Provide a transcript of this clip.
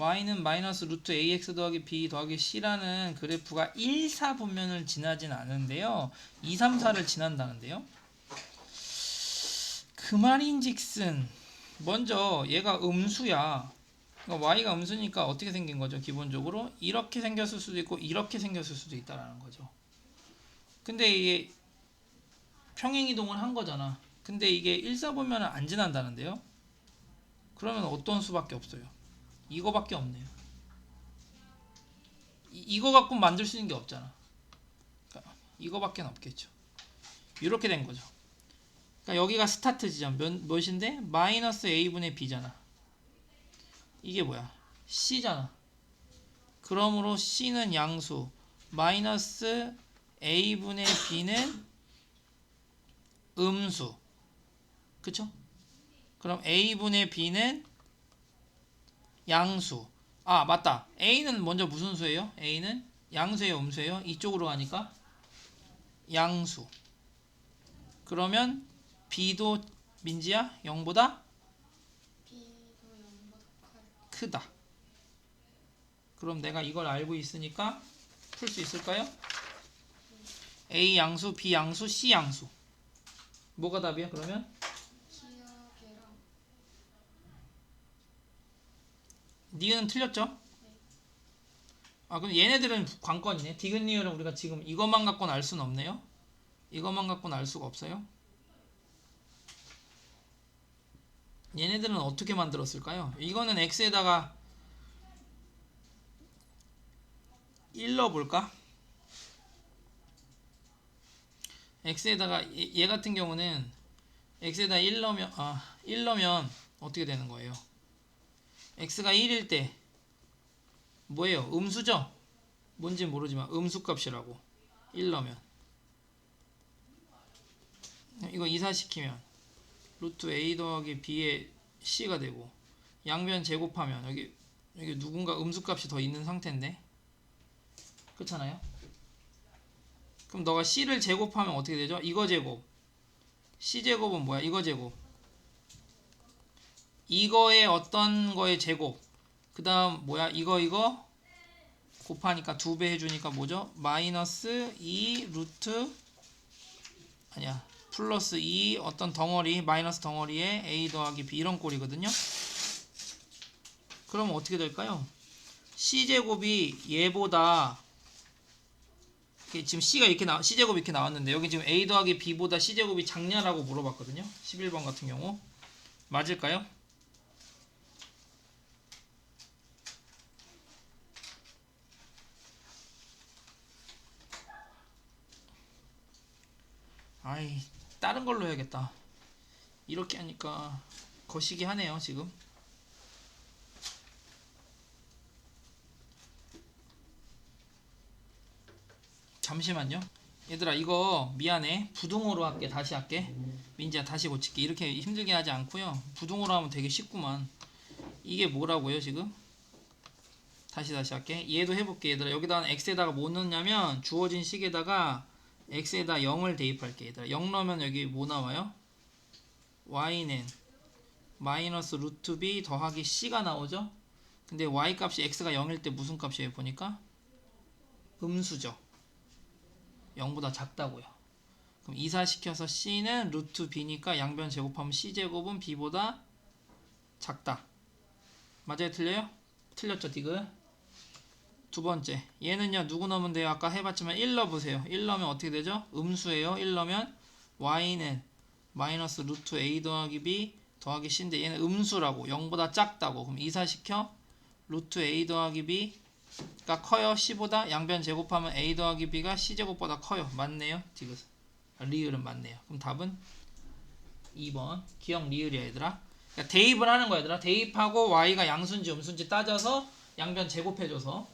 y는 마이너스 루트 ax 더하기 b 더하기 c라는 그래프가 1, 4분면을 지나진 않은데요. 2, 3, 4를 지난다는데요. 그 말인즉슨 먼저 얘가 음수야. 그러니까 y가 음수니까 어떻게 생긴 거죠? 기본적으로 이렇게 생겼을 수도 있고 이렇게 생겼을 수도 있다라는 거죠. 근데 이게 평행 이동을 한 거잖아. 근데 이게 1, 4분면을 안 지난다는데요. 그러면 어떤 수밖에 없어요? 이거밖에 없네요. 이, 이거 갖고 만들 수 있는 게 없잖아. 그러니까 이거밖에 없겠죠. 이렇게 된 거죠. 그러니까 여기가 스타트 지점 몇, 몇인데 마이너스 a분의 b잖아. 이게 뭐야? c잖아. 그러므로 c는 양수, 마이너스 a분의 b는 음수. 그쵸? 그럼 a분의 b는 양수. 아, 맞다. a는 먼저 무슨 수예요? a는 양수예요, 음수예요? 이쪽으로 가니까 양수. 그러면 b도 민지야 0보다 B도 0보다 커요. 크다. 그럼 내가 이걸 알고 있으니까 풀 수 있을까요? a 양수, b 양수, c 양수. 뭐가 답이야? 그러면 기억이랑 니은 틀렸죠? 아 그럼 얘네들은 관건이네. 디귿니을은 우리가 지금 이것만 갖고는 알 수는 없네요. 이것만 갖고는 알 수가 없어요. 얘네들은 어떻게 만들었을까요? 이거는 x에다가 1 넣어볼까? x에다가 얘, 얘 같은 경우는 x에다 1 넣으면 아, 1 넣으면 어떻게 되는 거예요? X가 1일 때 뭐예요? 음수죠? 뭔지 모르지만 음수 값이라고 1 넣으면 이거 이사시키면 루트 a 더하기 b의 c가 되고 양변 제곱하면 여기 여기 누군가 음수 값이 더 있는 상태인데 그렇잖아요? 그럼 너가 c를 제곱하면 어떻게 되죠? 이거 제곱 c 제곱은 뭐야? 이거 제곱 이거의 어떤 거의 제곱. 그 다음 뭐야? 이거 이거? 곱하니까 두 배 해주니까 뭐죠? 마이너스 2 루트 아니야. 플러스 2 어떤 덩어리 마이너스 덩어리에 a 더하기 b 이런 꼴이거든요. 그럼 어떻게 될까요? C 제곱이 얘보다 지금 c가 이렇게 나 c 제곱이 이렇게 나왔는데 여기 지금 a 더하기 b보다 c 제곱이 작냐라고 물어봤거든요. 11번 같은 경우. 맞을까요? 아이 다른 걸로 해야겠다. 이렇게 하니까 거시기 하네요 지금. 잠시만요. 얘들아 이거 미안해. 부동으로 할게 다시 할게. 민지야 다시 고칠게. 이렇게 힘들게 하지 않고요. 부동으로 하면 되게 쉽구만. 이게 뭐라고요 지금? 다시 다시 할게. 얘도 해볼게 얘들아. 여기다 x에다가 뭐 넣냐면 주어진 식에다가 x에다 0을 대입할게 얘들아 0 넣으면 여기 뭐 나와요? y는 마이너스 루트 b 더하기 c가 나오죠? 근데 y 값이 x가 0일 때 무슨 값이에요 보니까? 음수죠 0보다 작다고요 그럼 이사시켜서 c는 루트 b니까 양변 제곱하면 c제곱은 b보다 작다 맞아요 틀려요? 틀렸죠 디귿 두 번째. 얘는요 누구 넣으면 돼요? 아까 해봤지만 1 넣어보세요. 1 넣으면 어떻게 되죠? 음수예요. 1 넣으면 y는 마이너스 루트 a 더하기 b 더하기 c인데 얘는 음수라고. 0보다 작다고. 그럼 이사시켜 루트 a 더하기 b가 커요? c보다? 양변 제곱하면 a 더하기 b가 c 제곱보다 커요? 맞네요 디귿 아, 리을은 맞네요. 그럼 답은 2번. 기억 리을이야 얘들아. 그러니까 대입을 하는 거야 얘들아. 대입하고 y가 양수인지 음수인지 따져서 양변 제곱해줘서